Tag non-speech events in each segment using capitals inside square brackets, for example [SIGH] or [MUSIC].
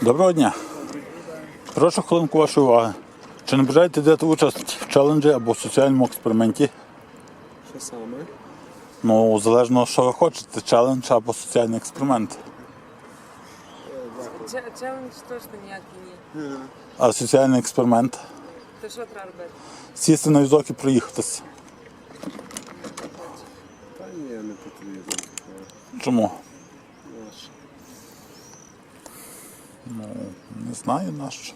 Доброго дня. Прошу хвилинку вашої уваги. Чи не бажаєте взяти участь в челенджі або в соціальному експерименті? Що саме? Ну, залежно, що ви хочете, челендж або соціальний експеримент. Че- Челендж точно ніякий ні. А соціальний експеримент То що треба робити? сісти на візок і проїхатися. Та ні, не потрібно. Чому? Наш. Не знаю нащо.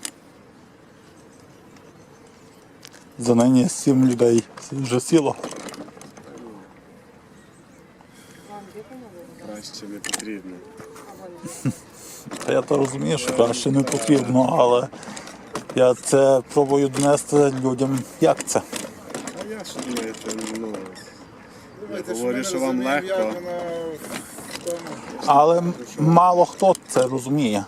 За нині сім людей вже сіло. Вам дихання буде? Краще не потрібно. Та я то розумію, що краще не потрібно, але я це пробую донести людям, як це. А я що думаєте, ну. Знаєте, Я говорю, що вам легко. Але мало хто це розуміє.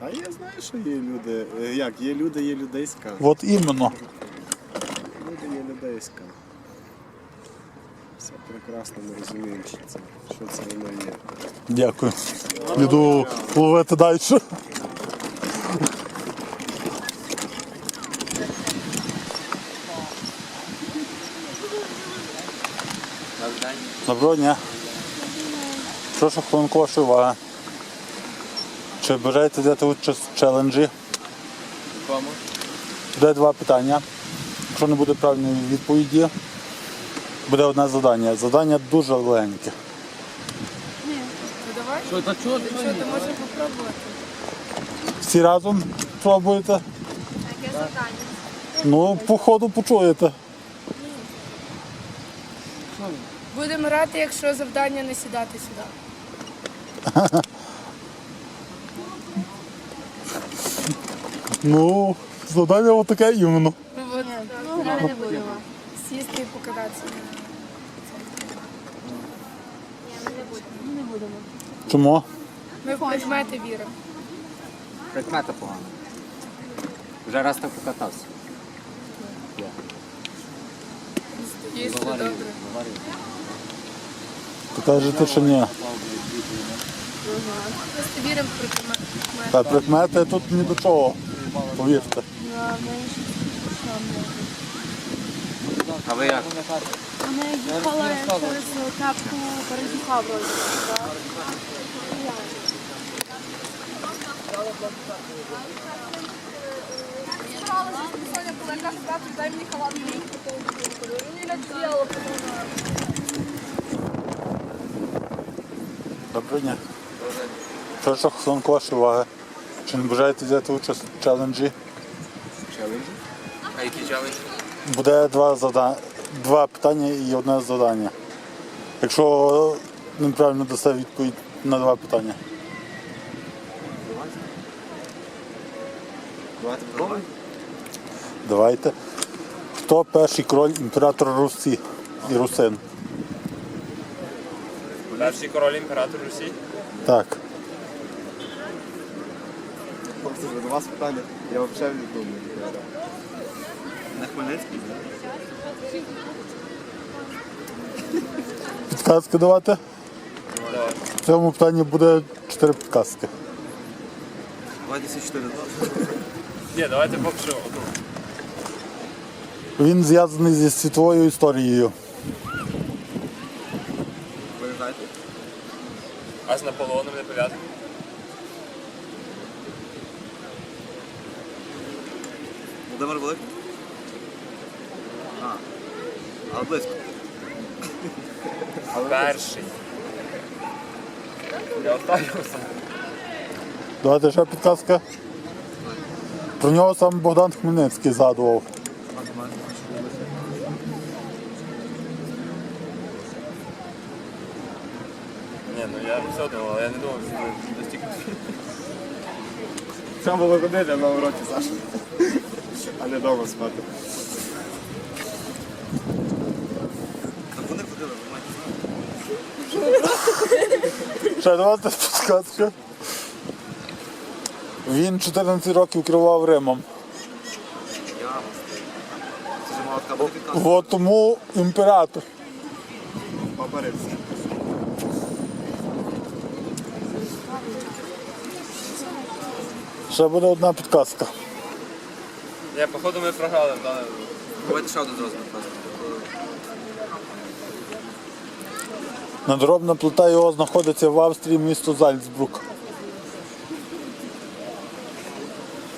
А я знаю, що є люди. Е, Як, є люди, є людейська. От іменно. Люди є людейська. Все прекрасно ми розуміємо, що це, що це воно є. Дякую. Іду ловити далі. Доброго дня. Прошу хвилинку вашої уваги. Чи бажаєте взяти участь в челенджі? Кому? Буде два питання. Якщо не буде правильної відповіді, буде одне завдання. Завдання дуже легеньке. Давай. Що, та чого ти? Що ти можеш попробувати? Всі разом пробуєте? Яке завдання? Ну, по ходу почуєте. Будемо грати, якщо завдання не сідати сюди. [LAUGHS] Ну, завдання отаке іменно. Ну, от, ну, не будемо. Сісти і покататися. Чому? Ми в предмети віримо. Предмета погано. Вже раз так покатався. Їсти добре. То кажете, що ні. Просто віримо в предмети. Та предмети тут ні до чого. Повірте. А ви як? Вона їхала через капку Березюка вроді. так? Доброго дня. Прошу хвилинку вашої уваги. Чи не бажаєте взяти участь в челенджі? Челенджі? А які челенджі? Буде два завдання, два питання і одне завдання. Якщо неправильно дасте відповідь на два питання. Давайте пробуємо. Давайте. Хто перший король імператор Русі і Русин? Перший король імператор Русі. Так. Хлопці, до вас питання. Я взагалі не думаю. На Хмельницький? Підказки давати? В цьому питанні буде чотири підказки. Давайте всі чотири. Ні, давайте поки що одну. Він зв'язаний зі світовою історією. Ви знаєте? А з Наполеоном не пов'язаний. Володимир Великий? А. Але близько. Перший. Я оставився. Давайте ще підказка. Про нього сам Богдан Хмельницький згадував. Ні, ну я все одно, але я не думав, що це достиг. Треба було ходити на уроці, Саша. А не вдома спати. Вони ходили, ви Ще давайте підказка. Він 14 років керував Римом. Це мала така бути От тому імператор. Папа Римський. Ще буде одна підказка. Ні, походу ми програли, да. Давайте ще один зразу показуємо. Надробна плита його знаходиться в Австрії, місто Зальцбрук.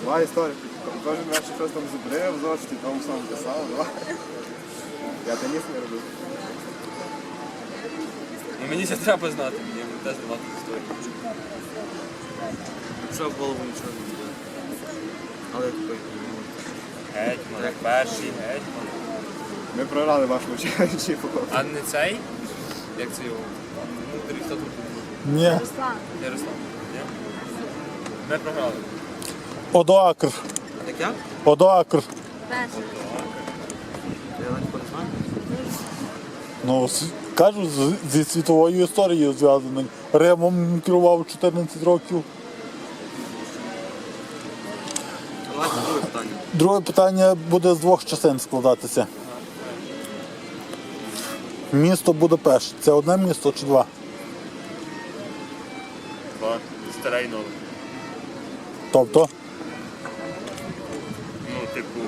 Два історії. Кожен вечір щось там зубрив, зошиті, тому сам писав, два. Я теніс не робив. Ну мені це треба знати, мені теж знати історію. Що в голову нічого не буде. Але я такий. Гетьман, перший гетьман. Ми програли вашу учаючі походу. А не цей? Як це його? Ну, Доріг хто тут? Ні. Руслан. Ярослав. Ні? Ми програли. Одоакр. Як я? Одоакр. Перший. Я навіть не знаю. Ну, с- кажу, з- зі світовою історією зв'язаний. Римом керував 14 років. Друге питання буде з двох частин складатися. Місто Будапешт. Це одне місто чи два? Два. Старе і нове. Тобто, Ну, типу.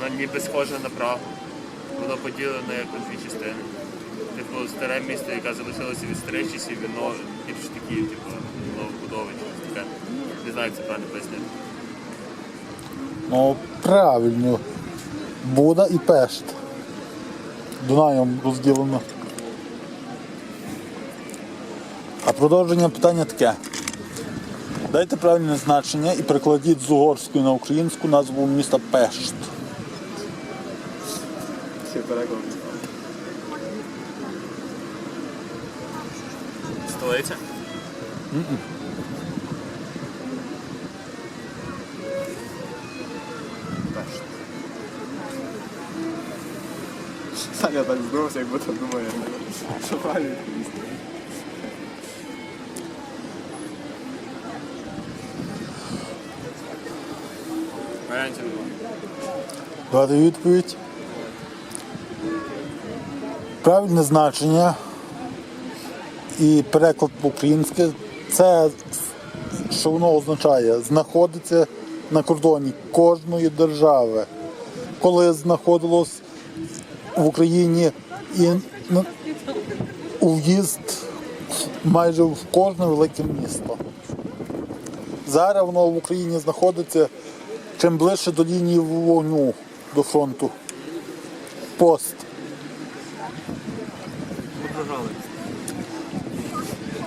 Воно ніби схоже на Прагу. Воно поділене як на дві частини. Типу, старе місто, яке залишилося від старих часів, воно більш такі, типу, новобудови щось таке. Не знаю, як це правильно пояснити. Ну правильно. Буда і Пешт. Дунаєм розділено. А продовження питання таке. Дайте правильне значення і перекладіть з угорської на українську назву міста Пешт. Всі переклад. Столиця? Саня так здоровся, як будто думає, що правильно. Варіантів. Дати відповідь. Правильне значення і переклад по-українськи це що воно означає? Знаходиться на кордоні кожної держави. Коли знаходилось в Україні і ну, у в'їзд майже в кожне велике місто. Зараз воно в Україні знаходиться чим ближче до лінії вогню до фронту. Пост.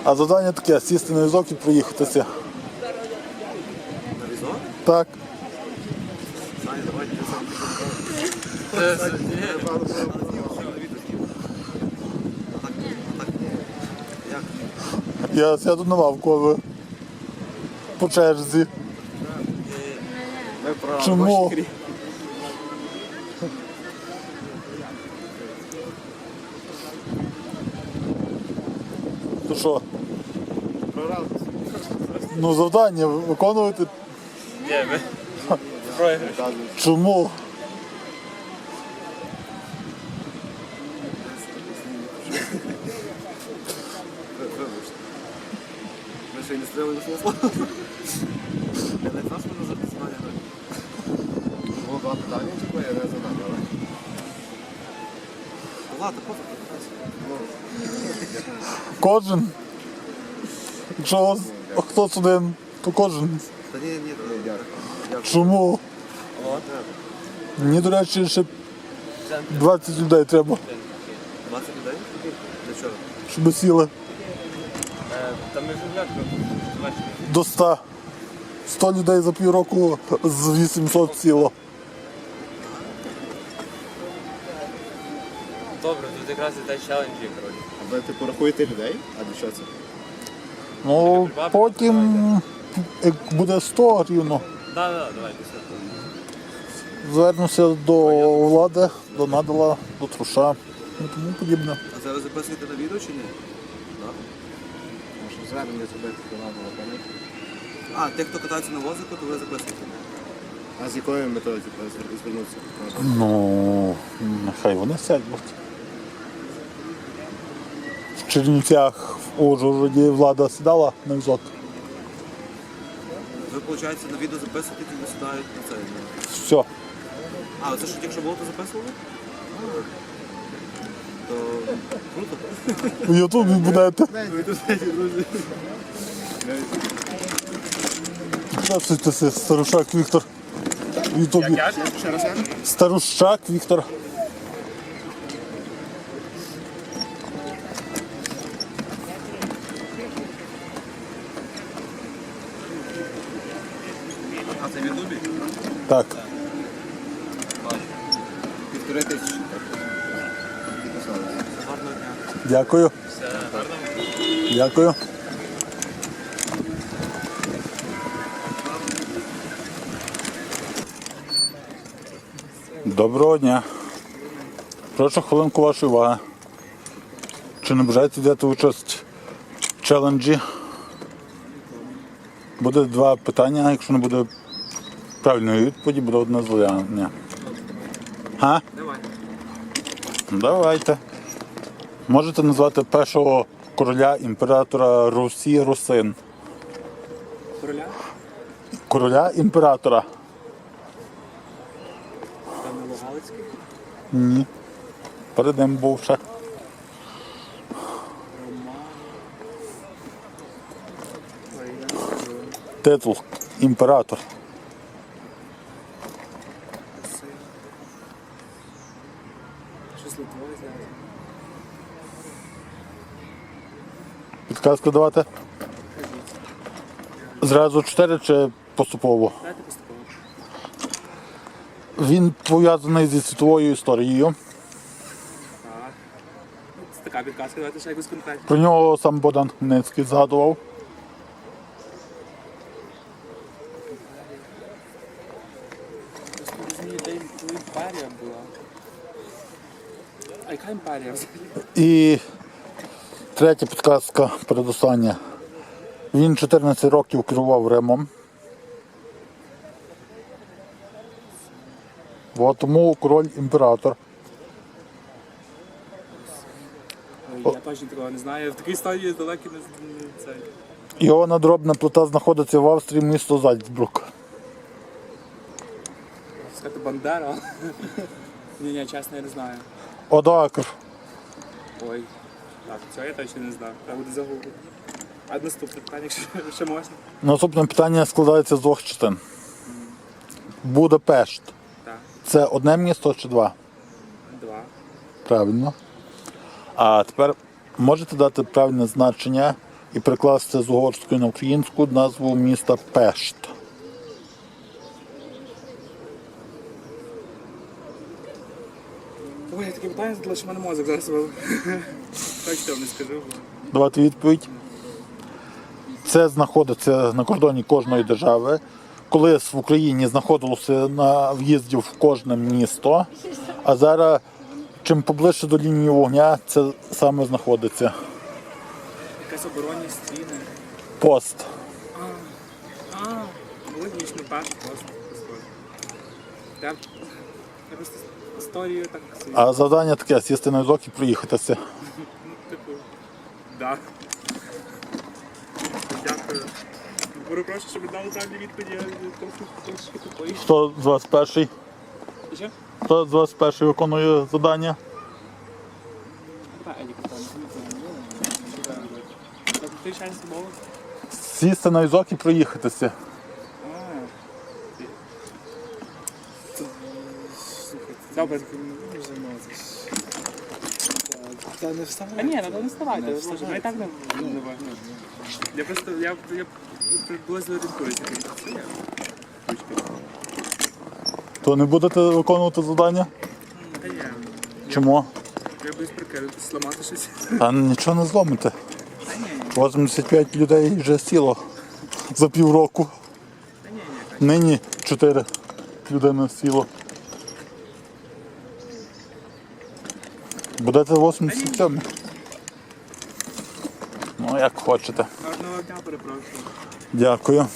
А завдання таке сісти на візок і проїхатися. На візок? Так. Саня, давайте ти сам Я сяду на лавку, а ви по черзі. Чому? То що? Ну завдання виконувати. Ні, ми Чому? Ще й не що мене записання. Було два питання, типу, я не задав, але... Ну ладно, пофіг, питайся. Кожен. Якщо хтось один, то кожен. Та ні, ні. Дякую. Чому? Мені, до речі, ще 20 людей треба, 20 людей? Для чого? щоб сіли до 100. 100 людей за півроку з 800 сіло. Добре, тут якраз і те челенджі, коротше. А ви типу рахуєте людей? А для чого це? Ну, потім, як буде 100 рівно, Да, да, давайте все. звернуся до влади, до надала, до труша і тому подібне. А зараз записуєте на відео чи ні? Так. Звернення зробити до А, тих, хто катається на возику, то ви записуєте. А з якою метою типу, звернутися? Ну, нехай вони сядуть. В Чернівцях в Ужгороді влада сідала на візок. виходить, на відео записувати, тоді сідають на це. Все. А, це що тільки що було, то записували? То круто. У Ютубі будете. Здравствуйте, Старушак Віктор. В Ютубі. Старушак Віктор. Дякую. Дякую. Доброго дня. Прошу хвилинку вашої уваги. Чи не бажаєте взяти участь в челенджі? Буде два питання, якщо не буде правильної відповіді, буде одне зволяння. Га? Давай. Давайте. Можете назвати першого короля імператора Русі Русин. Короля? Короля імператора. Данило Галицький? Ні. Перед ним був ще. Титул імператор. Щось Литвою знаю. Підказку давати? Зразу чотири чи поступово? Він пов'язаний зі світовою історією. Так. Це така підказка, давайте ще якусь конкретну. Про нього сам Богдан Хмельницький згадував. Просто не розумію, де імперія була. А яка імперія взагалі? І третя підказка передостання. Він 14 років керував Римом. От тому король імператор. Я точно такого не знаю. В такій стадії далекі не не це. Його надробна плита знаходиться в Австрії, місто Зальцбрук. Сказати Бандера. [LAUGHS] Ні, ні, чесно, я не знаю. Одакр. Ой. Так, цього я точно не знав. Треба буде загуглити. А наступне питання, якщо ще можна. Наступне питання складається з двох частин. Будапешт. Так, Це одне місто чи два? два. Правильно. А тепер можете дати правильне значення і прикласти з угорської на українську назву міста Пешт. Ой, я таке питання задала, що в мене мозок зараз вив. Точно не скажу. Давати відповідь. Це знаходиться на кордоні кожної держави. Колись в Україні знаходилося на в'їзді в кожне місто, а зараз чим поближче до лінії вогня, це саме знаходиться Якась оборонні стіни. пост. А, ну, логічно, перший просто. Я, я просто історію так. А завдання таке сісти на візок і проїхатися. [LAUGHS] Да. Дякую. Беру прошу, щоб дали правильні відповіді, я трошки тупий. Хто з вас перший? Що? Хто з вас перший виконує завдання? Ти шанс мова? Сісти на візок і проїхатися. Добре. Та не вставай. А ні, треба не вставайте. Ми і так не не важно. Я просто, я, я приблизно орієнтуюся. Це я. Ручки. То не будете виконувати завдання? Та ні. Чому? Я боюсь прикинути, зламати щось. Та нічого не зломите. 85 людей вже сіло за півроку. Нині 4 людини сіло. Будете 87. Ну, як хочете. Гарного дня перепрошую. Дякую.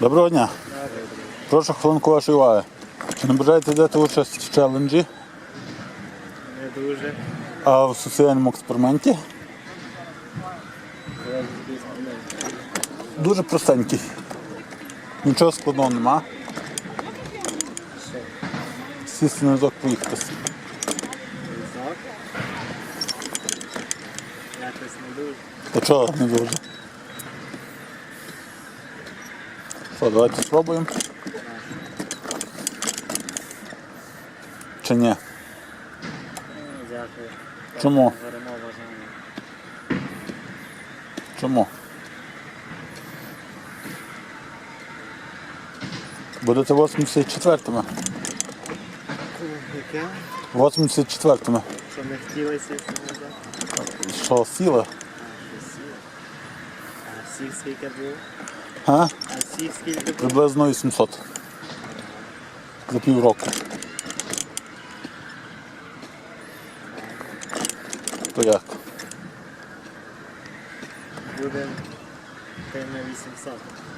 Доброго дня. Прошу хвилинку вашої уваги. Чи не бажаєте взяти участь в челенджі? Не дуже. А в соціальному експерименті? Дуже простенький. Нічого складного нема. Сісти на візок поїхати. Якось не дуже. Та чого не дуже? Що, давайте спробуємо. Чи ні? Дякую. Чому? Чому? Будете 84-ми. Яке? 84-ми. Що не хотілося назад? Що, сіли? А всіх скільки було? А? А всіх скільки було? Приблизно 800. За півроку. То як? Буде ти на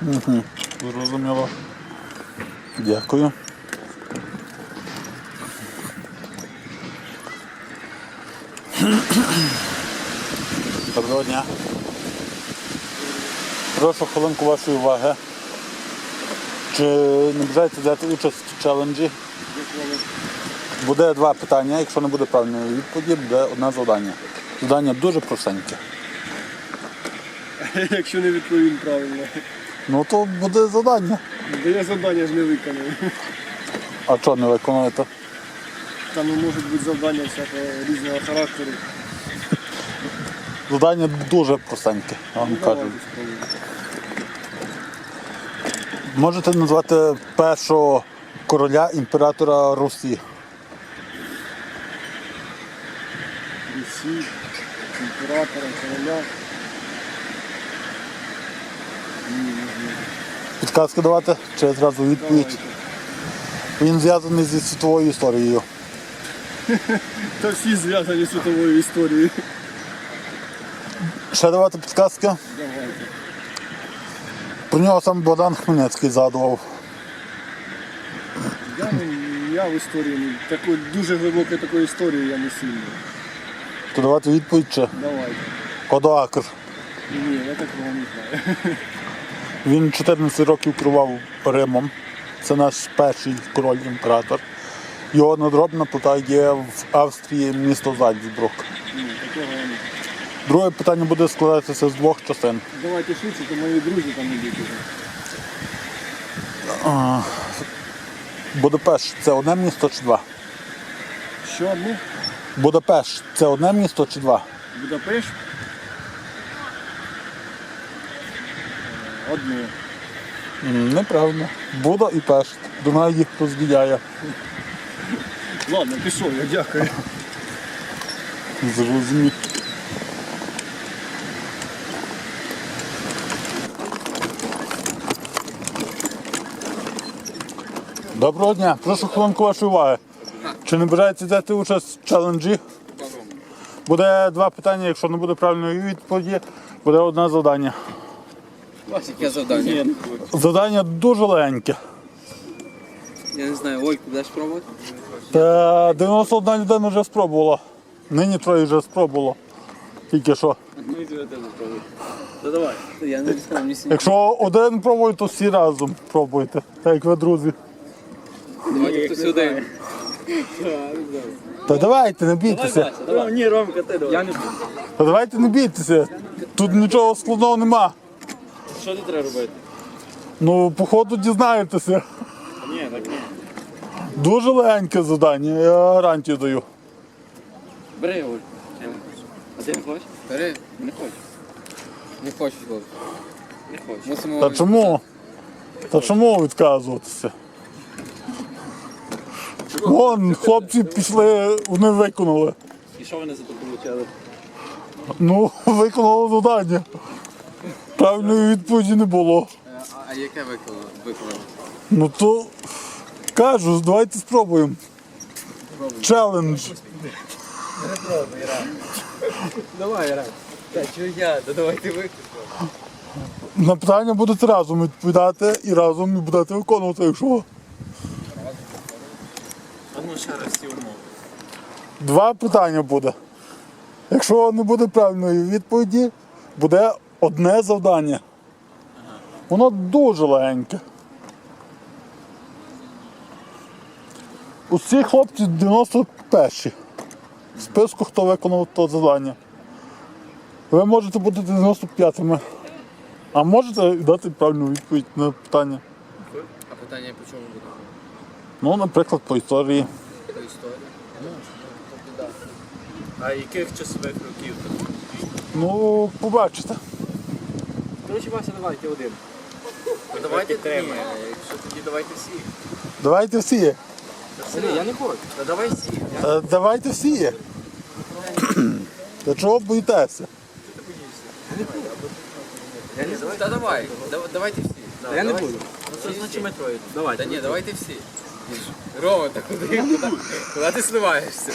800. Угу. Зрозуміло. Дякую. Доброго дня. Прошу хвилинку вашої уваги. Чи не бажаєте взяти участь в челенджі? Буде два питання. Якщо не буде правильної відповіді, буде одне завдання. Завдання дуже простеньке. [LAUGHS] Якщо не відповім правильно. Ну то буде завдання. Бо я завдання ж не виконую. А що не виконуєте? Там можуть бути завдання всякого різного характеру. Завдання дуже простеньке, я вам кажу. Давайте спробуємо. Можете назвати першого короля імператора Русі. Русі, імператора, короля. Підказки давати чи зразу відповідь. Він зв'язаний зі світовою історією. [LAUGHS] Та всі зв'язані з світовою історією. Ще давати підказки. Давайте. Про нього сам Богдан Хмельницький згадував. Я, не- я в історії не дуже глибокої такої історії я не сильно. То давати відповідь чи Давайте. Одоакр. Ні, я такого не знаю. [LAUGHS] Він 14 років керував Римом. Це наш перший король імператор. Його надробна плита є в Австрії місто Зальцбрук. Друге питання буде складатися з двох частин. Давайте швидше, то мої друзі там ідуть уже. Будапешт це одне місто чи два? Що одне? Будапешт це одне місто чи два? Будапешт? Одне. М, Неправильно. Буда і Пешт. Дунай їх розділяє. Ладно, пішов, я дякую. Зрозумів. Доброго дня. Прошу хвилинку вашої уваги. Чи не бажаєте взяти участь в челенджі? Буде два питання, якщо не буде правильної відповіді, буде одне завдання. Яке завдання? Завдання дуже легеньке. Я не знаю, Ольку будеш пробувати? Та 91 людина вже спробувала. Нині троє вже спробувало. Тільки що. Я не знаю, мені Якщо один пробує, то всі разом пробуйте. Так як ви друзі. Давайте хтось один. Та давайте, не бійтеся. Ні, Ромка, ти давай. Я не Та давайте не бійтеся. Тут нічого складного нема. Що ти треба робити? Ну, походу дізнаєтеся. Ні, так ні. Дуже легеньке завдання, я гарантію даю. Бери Ольку. А ти не хочеш? Бери. Не хочу. Не хочу, хлопці. Не хочу. Мусимо... Та чому? Та чому відказуватися? Вон, хлопці пішли, вони виконали. І що вони за то получали? Ну, [LAUGHS] виконали завдання. Правильної відповіді не було. А яке? Виконали? Ну то кажу, давайте спробуємо. Челендж. Давай, Рад. Та чого я? Да давай ти. На питання будете разом відповідати і разом будете виконувати, якщо. А ну ще раз всі умови. Два питання буде. Якщо не буде правильної відповіді, буде одне завдання. Воно дуже легеньке. Усі хлопці 91 в списку, хто виконав то завдання. Ви можете бути 95-ми. А можете дати правильну відповідь на питання. А питання по чому буде? Ну, наприклад, по історії. По історії? А яких часових років? Ну, побачите. Коротше, Вася, давайте один. Ну, давайте ні, якщо тоді давайте всі. Давайте всі. Ні, я не хочу. Та давай всі. Е, Давайте всі. Та чого боїтеся? Я не Та давай, дав- давайте всі. Да, Я не буду. Ну це значить ми троє. Давай. Та ні, давайте всі. Рома, та куди? Куди, куди ти сливаєшся?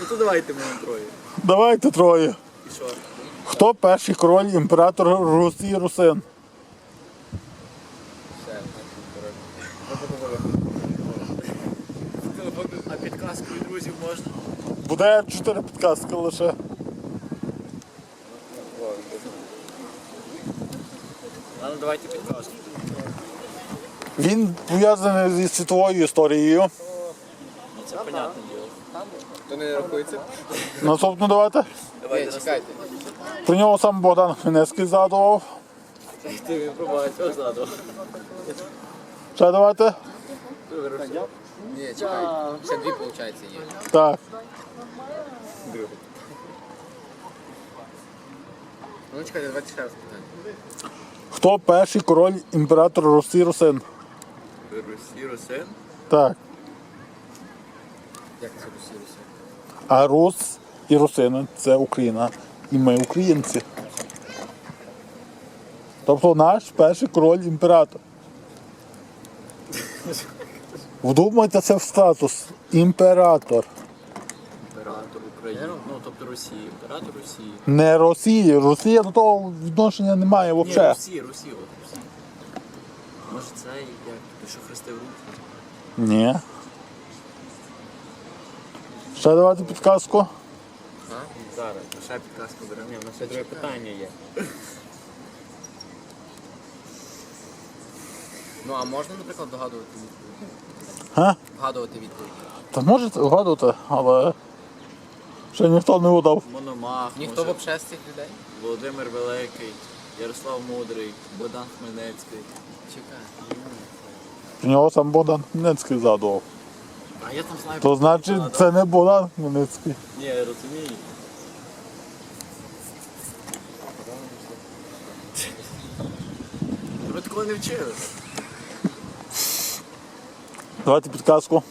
Ну то давайте ми троє. Давайте троє. І що? Хто перший король імператор Русі Русин? А підказку від друзів можна? Буде чотири підказки лише. Ну давайте підказку. Він пов'язаний зі світовою історією. Це понятне діло. То не рахується? Наступну давайте. Ні, чекайте. Про нього сам Богдан Хмельницький згадував. Ти цього ззаду. Ще давайте. Ні, чекайте. Ще дві, виходить, є. Так. Ну чекайте, давайте ще раз питання. Хто перший король імператор Русі Русин? Русі, Русин. Так. Як це русілося? А Рус і Русини це Україна. І ми українці. Тобто наш перший король імператор. Вдумайтеся в статус. Імператор. Імператор України. Ну, тобто Росії. Імператор Росії. Не Росії. Росія до того відношення не має Ні, взагалі. Русі, Русі, от. Може це як? Ти що хрестив руки? Ні. Ще давати підказку. Зараз, ще підказку беремо. Ні, у нас ще друге питання є. Ну а можна, наприклад, догадувати відповідь? Га? Вгадувати відповідь. Та можете вгадувати, але ще ніхто не удав. Мономах, Ніхто може, взагалі з цих людей? Володимир Великий, Ярослав Мудрий, Богдан Хмельницький. Чекай. Про нього сам Богдан Хмельницький згадував. А я там знаю. То значить це не Богдан Хмельницький. Ні, я розумію. Такого не вчили. Давайте підказку.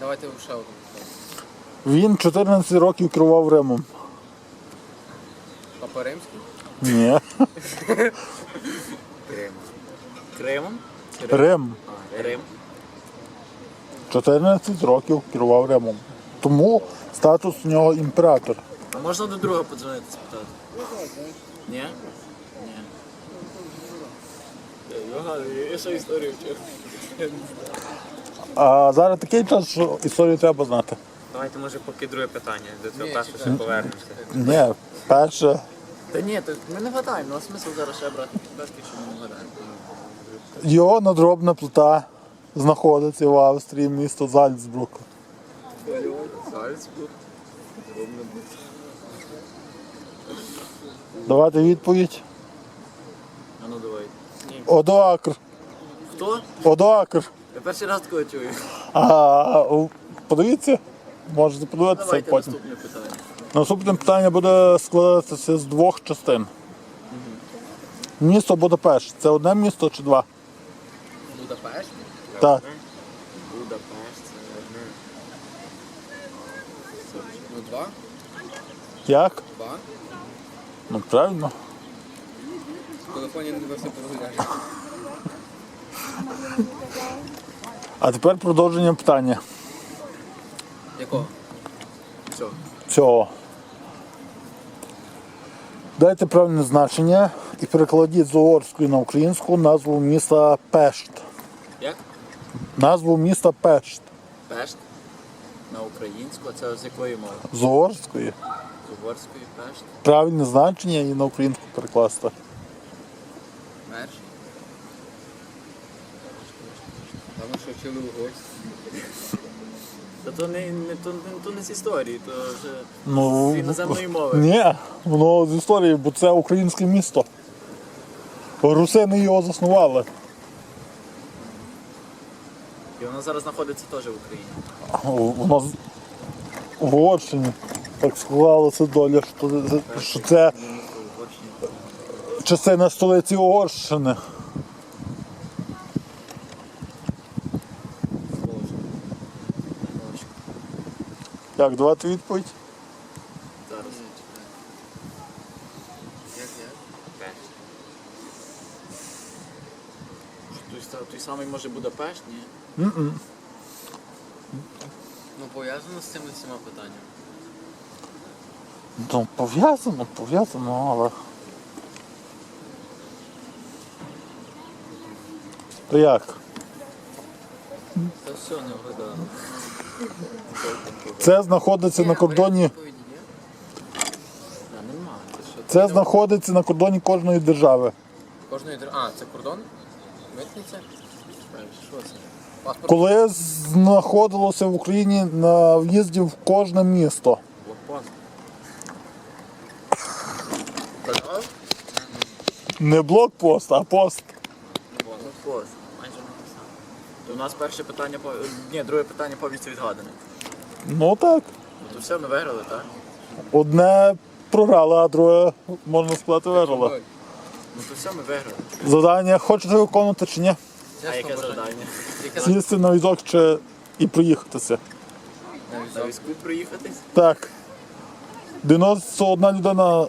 Давайте ще одну. Він 14 років керував Римом. Папа Римський? Ні. Кримом? Рим. Рим. 14 років керував Римом. Тому статус у нього імператор. А можна до друга подзвонити спитати? Ні? Я історію вчив. А зараз такий час, що історію треба знати. Давайте, може, поки друге питання, до цього Ні, першого ще повернемося. Ні, перше. Та ні, то ми не вгадаємо, ну а смисл зараз ще брати підказки, що ми не вгадаємо. Його надробна плита знаходиться в Австрії, місто Зальцбрук. Зальцбург. Давайте відповідь. А ну давай. Ні. Одоакр. Хто? Одоакр. Я перший раз такого чую. А у- подивіться, можете подивитися Давайте потім. наступне питання. Наступне питання буде складатися з двох частин. Місто Будапешт. Це одне місто чи два? Будапешт? Так. Будапешт, це одне. Ну два. Як? Два. Ну правильно. Телефоні не все прогуляєш. А тепер продовження питання Якого? Все. цього. Дайте правильне значення і перекладіть з угорської на українську назву міста Пешт. Як? Назву міста Пешт. Пешт. На українську, а це з якої мови? З угорської. З угорської пешт. Правильне значення і на українську перекласти. Там ми що вчили угорську. Та то не, не, то, не, то не з історії, то вже Ну, з іноземної мови. Ні, воно з історії, бо це українське місто. Русини його заснували. І воно зараз знаходиться теж в Україні. Воно в Угорщині. Так склалася доля, що, що це частина столиці Угорщини. Як давати відповідь? Зараз. Як як? Той, той самий може Будапешт, ні? Ну пов'язано з цими всіма питаннями. Ну, пов'язано, пов'язано, але. То як? Та все не вгадано. Це знаходиться на кордоні. Це знаходиться на кордоні кожної держави. Кожної дер- А, це кордон? Митниця? Що це? Паспорт? Коли знаходилося в Україні на в'їзді в кожне місто. Блокпост. Не блокпост, а пост. Пост. Майже написано. То у нас перше питання по. Ні, друге питання повністю відгадане. Ну так. Ну то все, ми виграли, так? Одне програли, а друге, можна сказати, виграли. Ну то все, ми виграли. Завдання хочете виконувати чи ні? А яке завдання? Сісти на візок чи і проїхатися. На візку проїхатись? Так. 91 людина